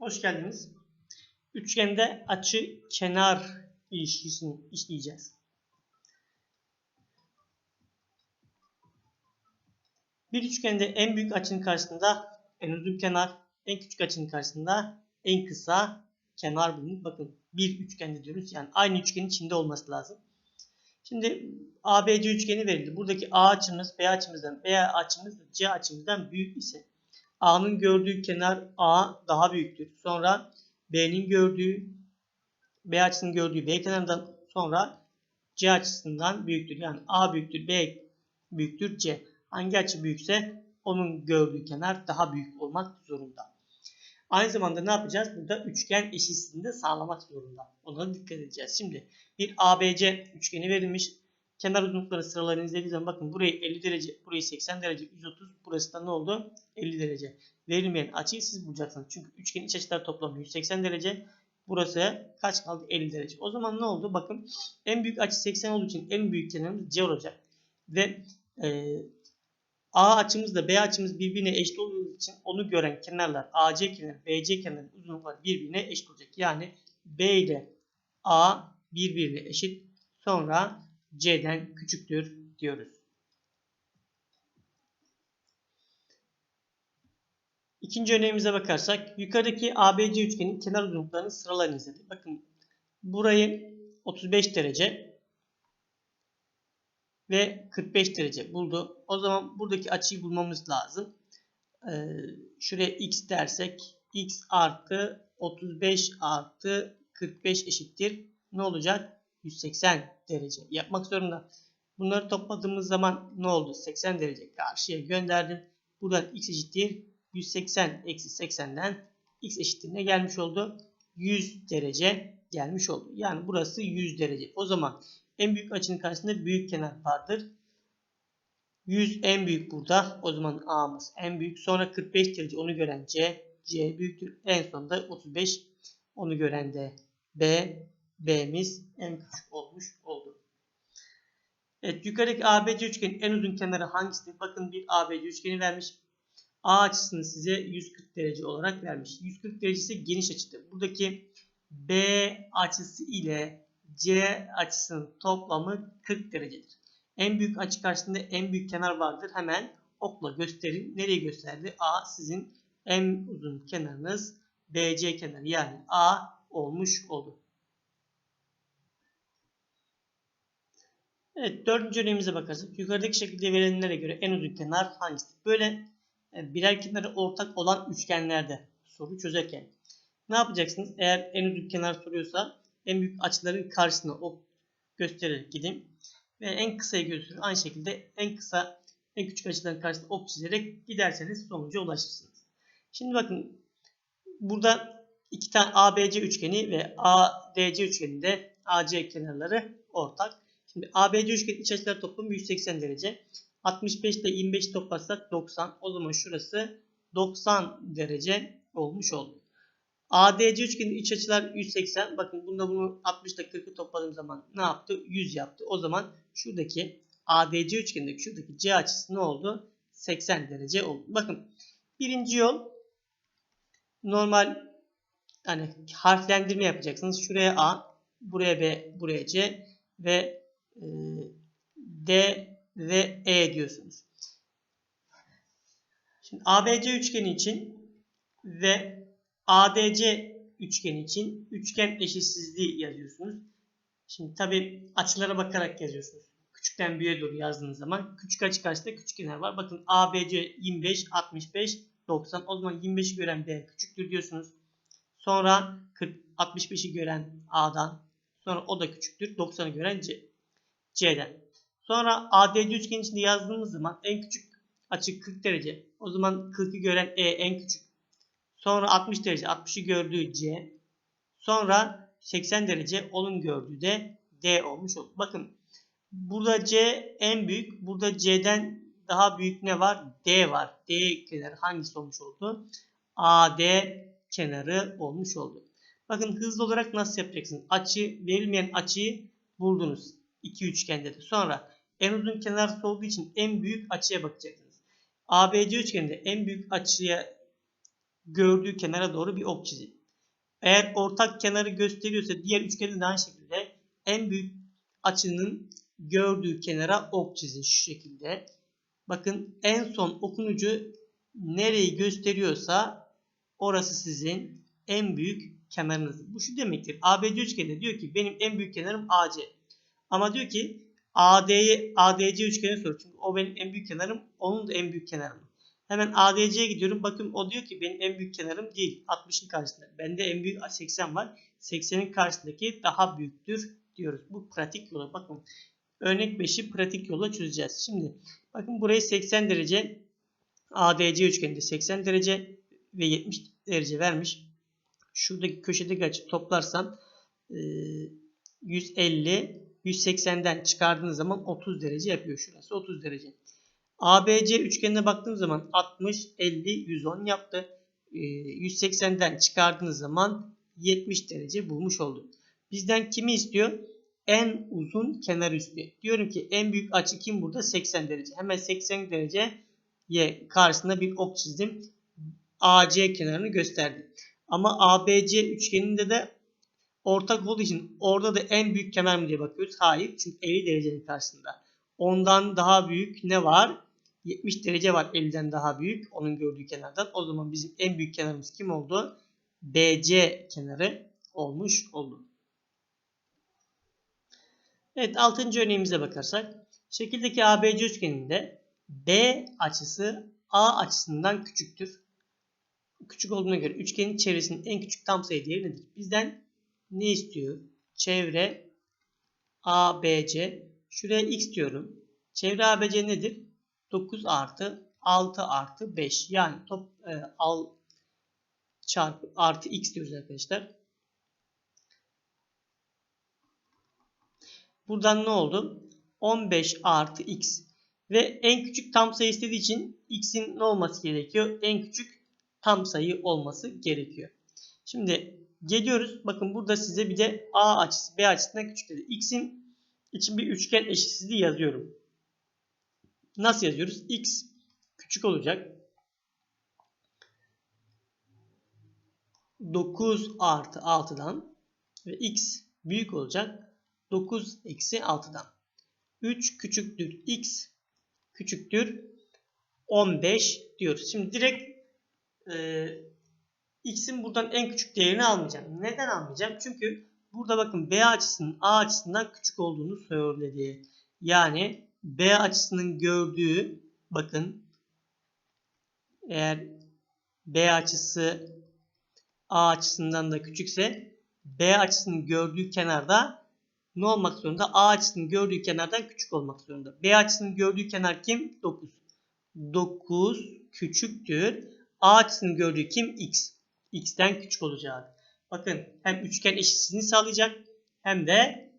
Hoş geldiniz. Üçgende açı kenar ilişkisini işleyeceğiz. Bir üçgende en büyük açının karşısında en uzun kenar, en küçük açının karşısında en kısa kenar bulunur. Bakın bir üçgende diyoruz. Yani aynı üçgenin içinde olması lazım. Şimdi ABC üçgeni verildi. Buradaki A açımız B açımızdan, B açımız C açımızdan büyük ise A'nın gördüğü kenar A daha büyüktür. Sonra B'nin gördüğü B açısının gördüğü B kenarından sonra C açısından büyüktür. Yani A büyüktür, B büyüktür, C. Hangi açı büyükse onun gördüğü kenar daha büyük olmak zorunda. Aynı zamanda ne yapacağız? Burada üçgen eşitsizliğini de sağlamak zorunda. Ona dikkat edeceğiz. Şimdi bir ABC üçgeni verilmiş. Kenar uzunlukları sıralarını izlediğiniz zaman bakın burayı 50 derece, burayı 80 derece, 130. Burası da ne oldu? 50 derece. Verilmeyen açıyı siz bulacaksınız. Çünkü üçgenin iç açıları toplamı 180 derece. Burası kaç kaldı? 50 derece. O zaman ne oldu? Bakın en büyük açı 80 olduğu için en büyük kenarımız C olacak. Ve e, A açımızla B açımız birbirine eşit olduğu için onu gören kenarlar AC kenarı, BC kenarı uzunluklar birbirine eşit olacak. Yani B ile A birbirine eşit. Sonra C'den küçüktür diyoruz. İkinci örneğimize bakarsak yukarıdaki ABC üçgenin kenar uzunluklarının sıralarını izledik. Bakın burayı 35 derece ve 45 derece buldu. O zaman buradaki açıyı bulmamız lazım. Ee, şuraya x dersek x artı 35 artı 45 eşittir. Ne olacak? 180 derece yapmak zorunda. Bunları topladığımız zaman ne oldu? 80 derece karşıya gönderdim. Buradan x eşittir 180 eksi 80'den x eşittir ne gelmiş oldu? 100 derece gelmiş oldu. Yani burası 100 derece. O zaman en büyük açının karşısında büyük kenar vardır. 100 en büyük burada. O zaman A'mız en büyük. Sonra 45 derece onu gören C. C büyüktür. En sonunda 35 onu gören de B. B'miz en küçük olmuş oldu. Evet yukarıdaki ABC üçgenin en uzun kenarı hangisidir? Bakın bir ABC üçgeni vermiş. A açısını size 140 derece olarak vermiş. 140 derece ise geniş açıdır. Buradaki B açısı ile C açısının toplamı 40 derecedir. En büyük açı karşısında en büyük kenar vardır. Hemen okla gösterin. Nereye gösterdi? A sizin en uzun kenarınız BC kenarı yani A olmuş olur. Evet dördüncü örneğimize bakarsak yukarıdaki şekilde verilenlere göre en uzun kenar hangisidir? Böyle e, birer kenarı ortak olan üçgenlerde soru çözerken ne yapacaksınız? Eğer en uzun kenar soruyorsa en büyük açıların karşısına ok göstererek gidin. Ve en kısayı gösterir. Aynı şekilde en kısa en küçük açıların karşısına ok çizerek giderseniz sonuca ulaşırsınız. Şimdi bakın burada iki tane ABC üçgeni ve ADC üçgeninde AC kenarları ortak. Şimdi ABC üçgenin iç açılar toplamı 180 derece. 65 ile 25 toplarsak 90. O zaman şurası 90 derece olmuş oldu. ADC üçgenin iç açılar 180. Bakın bunda bunu 60 ile 40'ı topladığım zaman ne yaptı? 100 yaptı. O zaman şuradaki ADC üçgenindeki şuradaki C açısı ne oldu? 80 derece oldu. Bakın birinci yol normal hani harflendirme yapacaksınız. Şuraya A, buraya B, buraya C ve D ve E diyorsunuz. Şimdi ABC üçgeni için ve ADC üçgeni için üçgen eşitsizliği yazıyorsunuz. Şimdi tabi açılara bakarak yazıyorsunuz. Küçükten büyüğe doğru yazdığınız zaman küçük açı karşısında küçük kenar var. Bakın ABC 25, 65, 90. O zaman 25'i gören B küçüktür diyorsunuz. Sonra 40, 65'i gören A'dan. Sonra o da küçüktür. 90'ı gören C, C'den. Sonra ADC üçgenin içinde yazdığımız zaman en küçük açı 40 derece. O zaman 40'ı gören E en küçük. Sonra 60 derece 60'ı gördüğü C. Sonra 80 derece onun gördüğü de D olmuş oldu. Bakın burada C en büyük. Burada C'den daha büyük ne var? D var. D kenarı hangisi olmuş oldu? AD kenarı olmuş oldu. Bakın hızlı olarak nasıl yapacaksınız? Açı verilmeyen açıyı buldunuz. İki üçgende de. Sonra en uzun kenar olduğu için en büyük açıya bakacaksınız. ABC üçgeninde en büyük açıya gördüğü kenara doğru bir ok çizin. Eğer ortak kenarı gösteriyorsa diğer üçgenin de aynı şekilde en büyük açının gördüğü kenara ok çizin şu şekilde. Bakın en son okun ucu nereyi gösteriyorsa orası sizin en büyük kenarınız. Bu şu demektir. ABC üçgeni diyor ki benim en büyük kenarım AC. Ama diyor ki AD'ye ADC üçgeni soruyor. Çünkü o benim en büyük kenarım. Onun da en büyük kenarım. Hemen ADC'ye gidiyorum. Bakın o diyor ki benim en büyük kenarım değil. 60'ın karşısında. Bende en büyük 80 var. 80'in karşısındaki daha büyüktür diyoruz. Bu pratik yola. Bakın örnek 5'i pratik yola çözeceğiz. Şimdi bakın burayı 80 derece ADC üçgeninde 80 derece ve 70 derece vermiş. Şuradaki köşedeki açı toplarsam 150 180'den çıkardığınız zaman 30 derece yapıyor. Şurası 30 derece. ABC üçgenine baktığım zaman 60, 50, 110 yaptı. 180'den çıkardığınız zaman 70 derece bulmuş olduk. Bizden kimi istiyor? En uzun kenar istiyor. Diyorum ki en büyük açı kim burada? 80 derece. Hemen 80 dereceye karşısında bir ok çizdim. AC kenarını gösterdim. Ama ABC üçgeninde de ortak olduğu için orada da en büyük kenar mı diye bakıyoruz. Hayır. Çünkü 50 derecenin karşısında. Ondan daha büyük ne var? 70 derece var 50'den daha büyük. Onun gördüğü kenardan. O zaman bizim en büyük kenarımız kim oldu? BC kenarı olmuş oldu. Evet 6. örneğimize bakarsak. Şekildeki ABC üçgeninde B açısı A açısından küçüktür. Küçük olduğuna göre üçgenin çevresinin en küçük tam sayı değeri nedir? Bizden ne istiyor? Çevre ABC. Şuraya x diyorum. Çevre ABC nedir? 9 artı 6 artı 5. Yani top e, al çarpı artı x diyoruz arkadaşlar. Buradan ne oldu? 15 artı x. Ve en küçük tam sayı istediği için x'in ne olması gerekiyor? En küçük tam sayı olması gerekiyor. Şimdi geliyoruz. Bakın burada size bir de a açısı b açısından küçük dedi. x'in için bir üçgen eşitsizliği yazıyorum. Nasıl yazıyoruz? x küçük olacak. 9 artı 6'dan ve x büyük olacak. 9 eksi 6'dan. 3 küçüktür x küçüktür 15 diyoruz. Şimdi direkt e, x'in buradan en küçük değerini almayacağım. Neden almayacağım? Çünkü burada bakın b açısının a açısından küçük olduğunu söyledi. Yani b açısının gördüğü bakın eğer b açısı a açısından da küçükse b açısının gördüğü kenarda ne olmak zorunda? A açısının gördüğü kenardan küçük olmak zorunda. B açısının gördüğü kenar kim? 9. 9 küçüktür. A açısının gördüğü kim? X. X'ten küçük olacak. Bakın hem üçgen eşitsizliğini sağlayacak hem de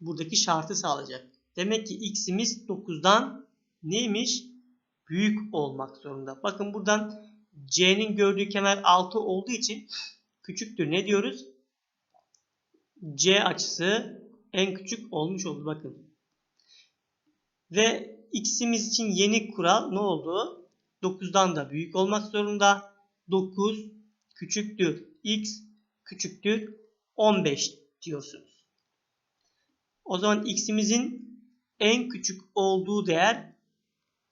buradaki şartı sağlayacak. Demek ki x'imiz 9'dan neymiş? Büyük olmak zorunda. Bakın buradan c'nin gördüğü kenar 6 olduğu için küçüktür. Ne diyoruz? C açısı en küçük olmuş oldu bakın. Ve x'imiz için yeni kural ne oldu? 9'dan da büyük olmak zorunda. 9 küçüktür x küçüktür 15 diyorsunuz. O zaman x'imizin en küçük olduğu değer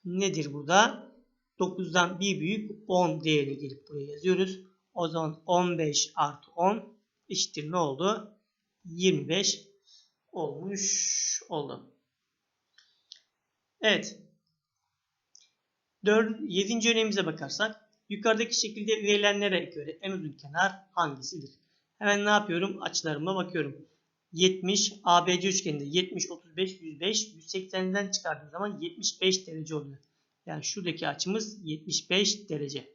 nedir burada? 9'dan bir büyük 10 değerini gelip buraya yazıyoruz. O zaman 15 artı 10 eşittir ne oldu? 25 olmuş oldu. Evet. 4, 7. örneğimize bakarsak yukarıdaki şekilde verilenlere göre en uzun kenar hangisidir? Hemen ne yapıyorum? Açılarıma bakıyorum. 70 ABC üçgeninde 70 35 105 180'den çıkardığım zaman 75 derece oluyor. Yani şuradaki açımız 75 derece.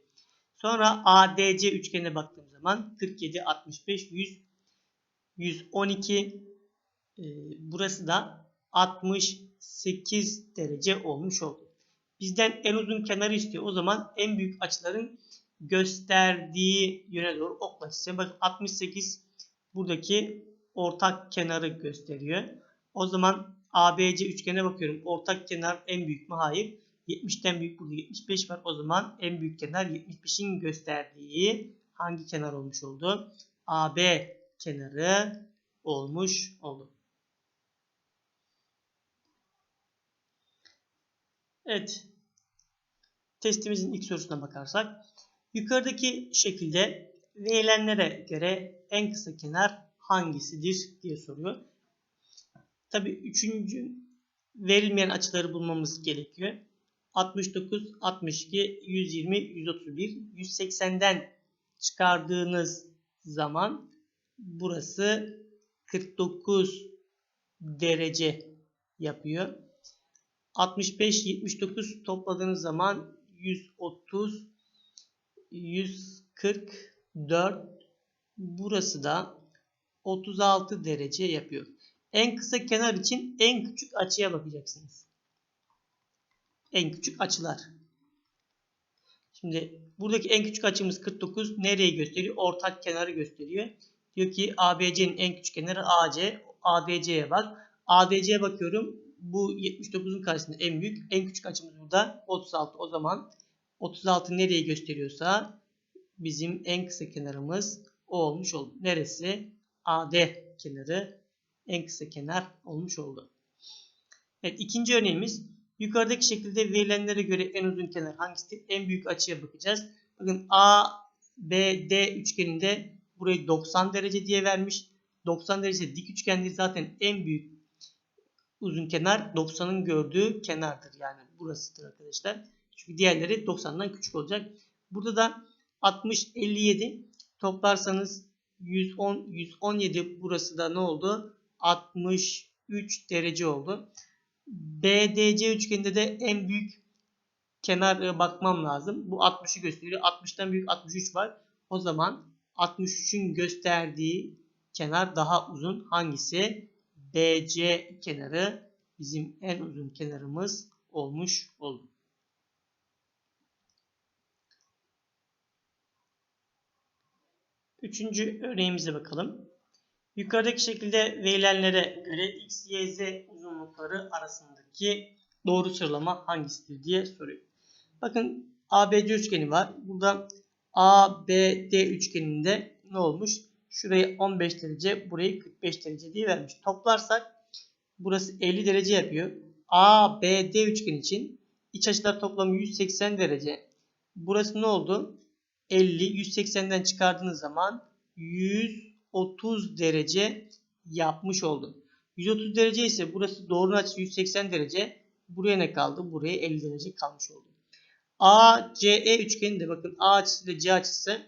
Sonra ADC üçgenine baktığım zaman 47 65 100 112 e, burası da 68 derece olmuş oldu. Bizden en uzun kenarı istiyor. O zaman en büyük açıların gösterdiği yöne doğru okla çizeceğim. Bakın 68 buradaki ortak kenarı gösteriyor. O zaman ABC üçgene bakıyorum. Ortak kenar en büyük mü? Hayır. 70'ten büyük burada 75 var. O zaman en büyük kenar 75'in gösterdiği hangi kenar olmuş oldu? AB kenarı olmuş oldu. Evet. Testimizin ilk sorusuna bakarsak. Yukarıdaki şekilde verilenlere göre en kısa kenar hangisidir diye soruyor. Tabi üçüncü verilmeyen açıları bulmamız gerekiyor. 69, 62, 120, 131, 180'den çıkardığınız zaman burası 49 derece yapıyor. 65, 79 topladığınız zaman 130, 144 burası da 36 derece yapıyor. En kısa kenar için en küçük açıya bakacaksınız. En küçük açılar. Şimdi buradaki en küçük açımız 49. Nereyi gösteriyor? Ortak kenarı gösteriyor. Diyor ki ABC'nin en küçük kenarı AC. ADC'ye bak. ADC'ye bakıyorum. Bu 79'un karşısında en büyük. En küçük açımız burada 36. O zaman 36 nereyi gösteriyorsa bizim en kısa kenarımız o olmuş oldu. Neresi? AD kenarı en kısa kenar olmuş oldu. Evet ikinci örneğimiz yukarıdaki şekilde verilenlere göre en uzun kenar hangisidir? En büyük açıya bakacağız. Bakın A, B, D üçgeninde burayı 90 derece diye vermiş. 90 derece dik üçgendir zaten en büyük uzun kenar 90'ın gördüğü kenardır. Yani burasıdır arkadaşlar. Çünkü diğerleri 90'dan küçük olacak. Burada da 60, 57 toplarsanız 110, 117 burası da ne oldu? 63 derece oldu. BDC üçgeninde de en büyük kenara bakmam lazım. Bu 60'ı gösteriyor. 60'tan büyük 63 var. O zaman 63'ün gösterdiği kenar daha uzun. Hangisi? BC kenarı bizim en uzun kenarımız olmuş oldu. Üçüncü örneğimize bakalım. Yukarıdaki şekilde verilenlere göre x, y, z uzunlukları arasındaki doğru sıralama hangisidir diye soruyor. Bakın ABC üçgeni var. Burada ABD üçgeninde ne olmuş? Şurayı 15 derece, burayı 45 derece diye vermiş. Toplarsak burası 50 derece yapıyor. ABD üçgen için iç açılar toplamı 180 derece. Burası ne oldu? 50, 180'den çıkardığınız zaman 130 derece yapmış oldu. 130 derece ise burası doğrunun açısı 180 derece. Buraya ne kaldı? Buraya 50 derece kalmış oldu. ACE üçgeni de bakın A açısı ile C açısı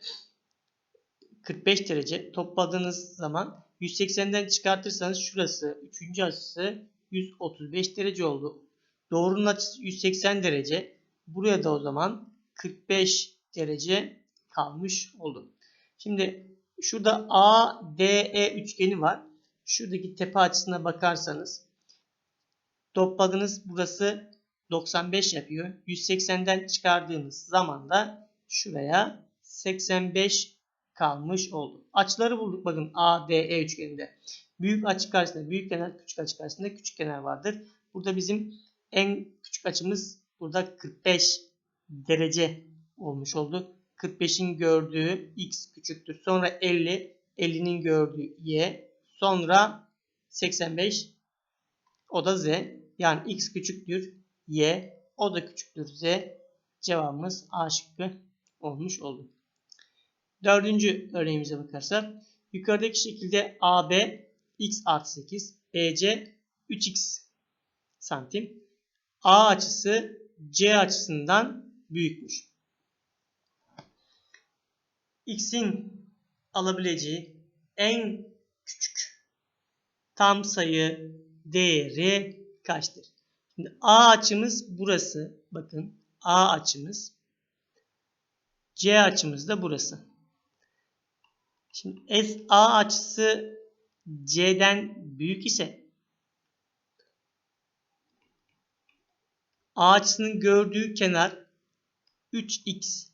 45 derece. Topladığınız zaman 180'den çıkartırsanız şurası 3. açısı 135 derece oldu. Doğrunun açısı 180 derece. Buraya da o zaman 45 derece kalmış oldu. Şimdi şurada ADE üçgeni var. Şuradaki tepe açısına bakarsanız topladınız burası 95 yapıyor. 180'den çıkardığınız zaman da şuraya 85 kalmış oldu. Açıları bulduk bakın ADE üçgeninde. Büyük açı karşısında büyük kenar, küçük açı karşısında küçük kenar vardır. Burada bizim en küçük açımız burada 45 derece olmuş oldu. 45'in gördüğü x küçüktür. Sonra 50, 50'nin gördüğü y. Sonra 85 o da z. Yani x küçüktür y. O da küçüktür z. Cevabımız A şıkkı olmuş oldu. Dördüncü örneğimize bakarsak. Yukarıdaki şekilde AB x artı 8, BC 3x santim. A açısı C açısından büyükmüş. X'in alabileceği en küçük tam sayı değeri kaçtır? Şimdi A açımız burası. Bakın A açımız. C açımız da burası. Şimdi S A açısı C'den büyük ise A açısının gördüğü kenar 3x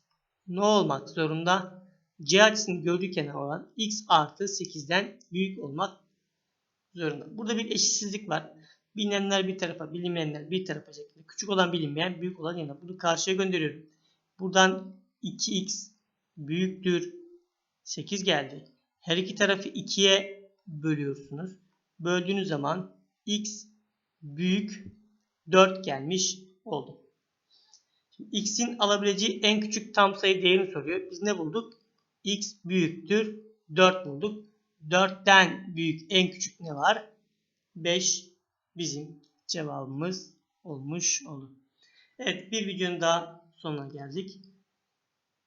ne olmak zorunda? C açısının gördüğü kenar olan x artı 8'den büyük olmak zorunda. Burada bir eşitsizlik var. Bilinenler bir tarafa, bilinmeyenler bir tarafa şeklinde. Küçük olan bilinmeyen, büyük olan yanına. Bunu karşıya gönderiyorum. Buradan 2x büyüktür 8 geldi. Her iki tarafı 2'ye bölüyorsunuz. Böldüğünüz zaman x büyük 4 gelmiş oldu. X'in alabileceği en küçük tam sayı değerini soruyor. Biz ne bulduk? x büyüktür 4 bulduk. 4'ten büyük en küçük ne var? 5 bizim cevabımız olmuş olur. Evet bir videonun daha sonuna geldik.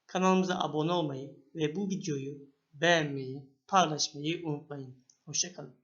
Kanalımıza abone olmayı ve bu videoyu beğenmeyi, paylaşmayı unutmayın. Hoşçakalın.